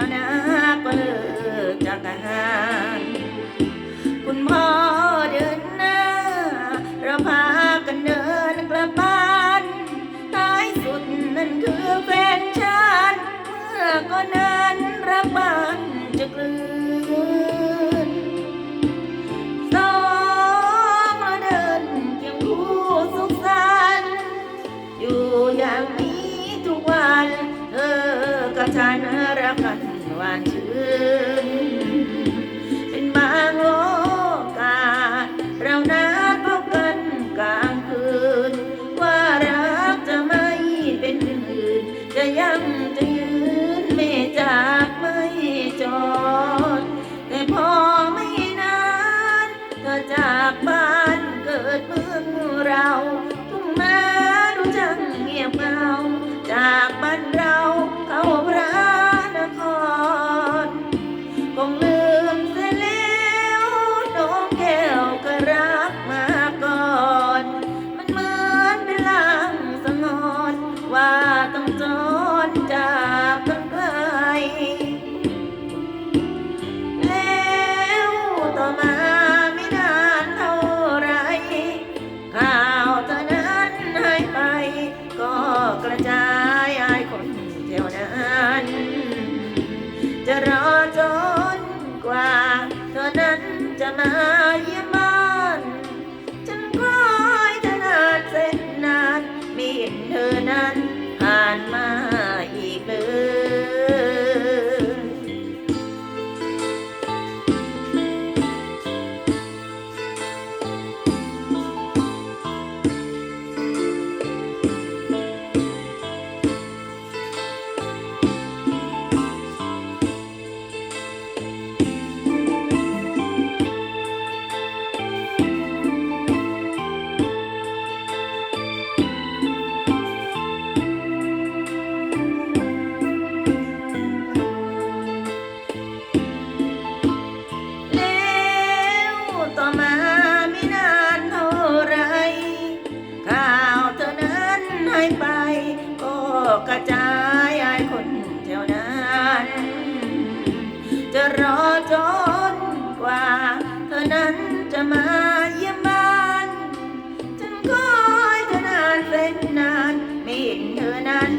ก็เลิกจากอาหารคุณพ่อเดินหน้า เราพากันเดินกลับบ้านท้ายสุดนั่นคือแฟนฉันเมื่อก็นั้นรักบ้านจะกลืน อกับฉันรักกันหวานชื่นเป็นบางโอกาส เรานัดพบกันกลางคืน ว่ารักจะไม่เป็นอื่น จะยังจะยืนไม่จากไม่จอด แต่พอไม่นานเธอจากบ้านเกิดเมืองเราทุ่งนา ก็กระจายอายคนแถวนั้นจะรอจนกว่าเธอนั้นจะมา จะมาเยี่ยมบ้านฉันคอยเธอนานเส้นนาน ไม่เห็นเธอนั้น